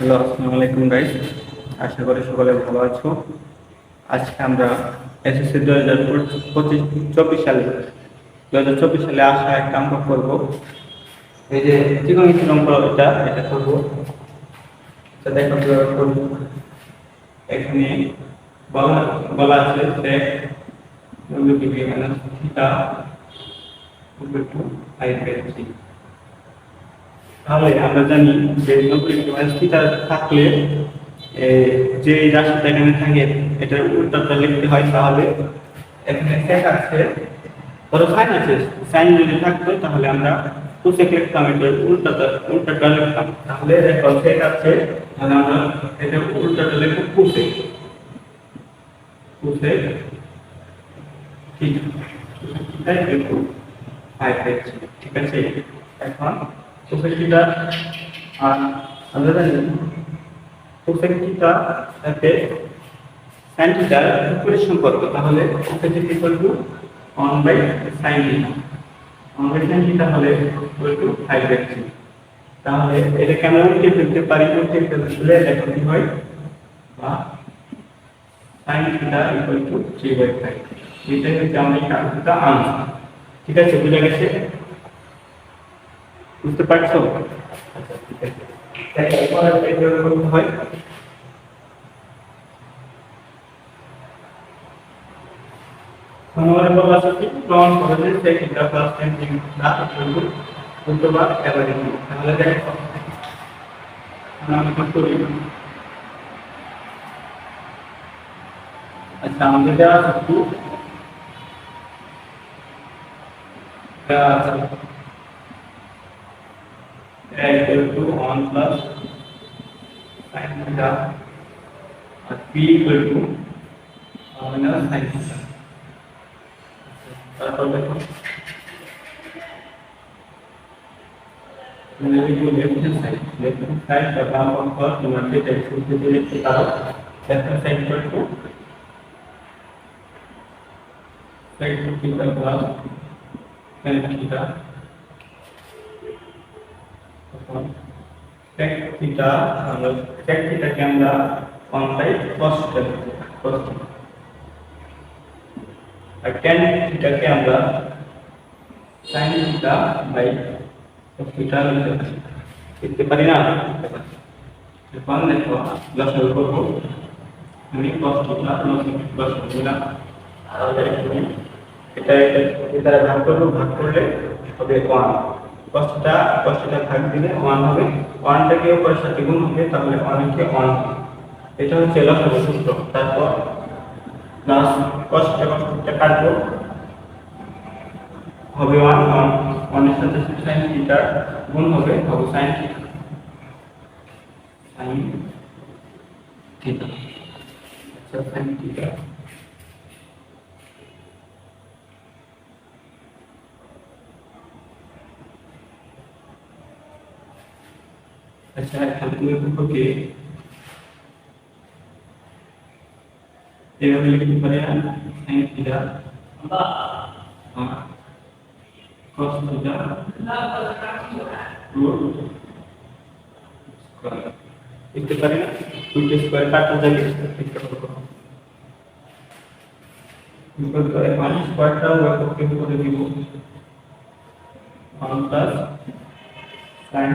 Hello, আসসালামু আলাইকুম guys আশা করি সকলে ভালো আছো। আজকে আমরা এসএসসি দু হাজার পঁচিশ, চব্বিশ সালে দু হাজার চব্বিশ সালে আসা একটা অঙ্ক করব। এই যে ত্রিকোণমিতিক অঙ্ক এটা এটা করব। এটা দেখো করব। এখানে বলা বলা আছে যে degree minus theta two three তাহলে আমরা জানি যে ডিগ্রি মাইনাস থাকলে যে রাশিটা এখানে থাকে, এটার উল্টাটা লিখতে হয় তাহলে। এখানে সেক আছে। ধরো সাইন আছে। সাইন যদি থাকতো, তাহলে আমরা কোসেক লিখতাম, এটার উল্টাটা উল্টাটা লিখতাম। তাহলে দেখো সেক আছে, তাহলে আমরা এটা উল্টাটা লিখব কোসেক কোসেক ঠিক লিখব। ঠিক আছে? এখন আমরা জানি কোসেকটা সাথে সাইন থিটার বিপরীত সম্পর্ক তাহলে cosec equal to 1 by sine theta 1 by sine theta হলে ইকুয়াল টু 5 বাই 3 তাহলে এটা কেন উল্টে ফেলতে পারি? উল্টে ফেললে দেখো কি হয়? বা sine theta equal to 3 by 5 এটা হচ্ছে আমাদের কাজটা আনসার ঠিক আছে, বুঝা গেছে? বুঝতে পারছ? আচ্ছা হয়। তোমার বলা আছে কি প্রমাণ করে যে সে কিটা প্লাস টেন না কিন্তু উল্টোবার এভারেজ তাহলে দেখো আমি কি করি। আচ্ছা আমাদের দেওয়া আছে theta equals to 1 plus sin theta और p equal to minus sin theta. तारपर देखो मैंने जो left hand side left hand side का काम हम फ़र्स्ट नंबर पे टेक्स्ट से लेफ़्ट की तरफ़ लेफ़्ट हैंड साइड पर टू साइड की तरफ़ graph sin theta. Sec theta আমরা sec theta কে আমরা 1 বাই cos theta cos আর tan theta কে আমরা sin theta by cos theta লিখতে পারি। না? এখন দেখো লসাগু করব। আমি cos theta লসাগু লসাগু দিলাম এখানে এটা এটা ভাগ করব, ভাগ করলে হবে 1 কষ্টটা কষ্টটা ভাগ দিলে ওয়ান হবে ওয়ানটাকে উপরের সাথে গুণ হবে তাহলে অনেকে ওয়ান এটা হচ্ছে লসাগু সূত্র তারপর প্লাস কষ্টটা কষ্টটা কাটবো হবে ওয়ান ওয়ান ওয়ানের সাথে সাইন থিটার গুণ হবে হবে সাইন থিটা সাইন থিটা আচ্ছা sine theta start calculating for k. ये हम लिखने पड़े हैं साइन थीटा और cos थीटा रूट स्क्वायर इसके पड़े हैं रूट स्क्वायर का तो जल्दी ठीक कर दो ऊपर तो है पाँच स्क्वायर का हुआ तो क्यों बोलेगी वो पाँच प्लस साइन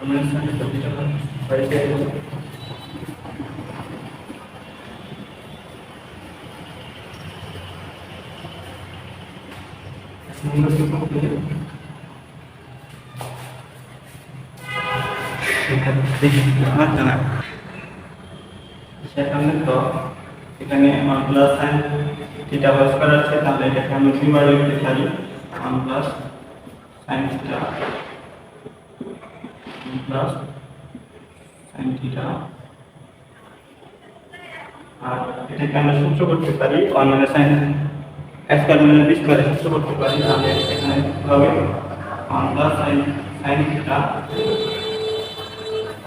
আমরা সাথে সবটা বাইরে আমরা কি করতে এখানে দেখি মাত্র না সেখানে তো এখানে ওয়ান প্লাস সাইন থিটা বাস করা আছে তাহলে এটাকে আমরা দুইবার লিখতে পারি one plus sine theta plus sine theta আর এটাকে আমরা সূত্র করতে পারি? One minus sine square minus B স্কোয়ারে সূত্র করতে পারি, তাহলে এখানে হবে? One plus sine sine theta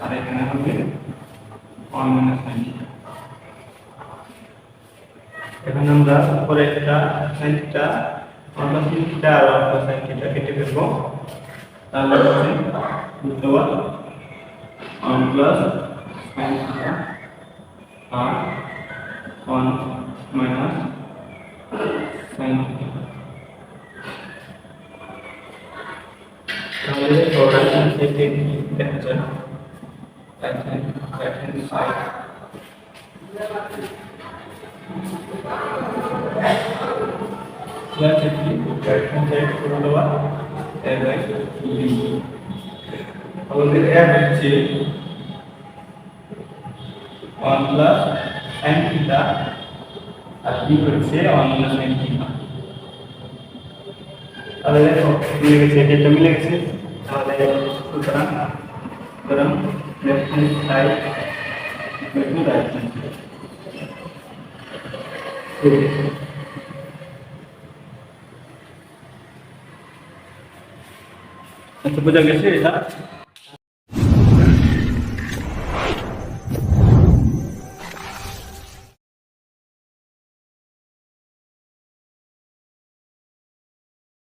আর এখানে হবে ওয়ান মাইনাস সাইন থিটা এখানে আমরা উপরে একটা sine theta one plus sine theta আর ওয়ান প্লাস সাইন থিটা কেটে ফেলব। তার হচ্ছে root over one plus sine theta আর ওয়ান মাইনাস সাইন থিটা তাহলে প্রোডাকশন থেকে দেখা যায় right hand right hand side class এটি রাইট হ্যান্ড সাইড করে দেওয়া এ বাই বি আমাদের এ হচ্ছে 1 প্লাস sin থিটা আর বি হচ্ছে 1 প্লাস sin থিটা তাহলে দেখো মিলে গেছে এটা মিলে গেছে তাহলে সুতরাং সুতরাং left hand side equal to right hand Coba jaga sih, ya.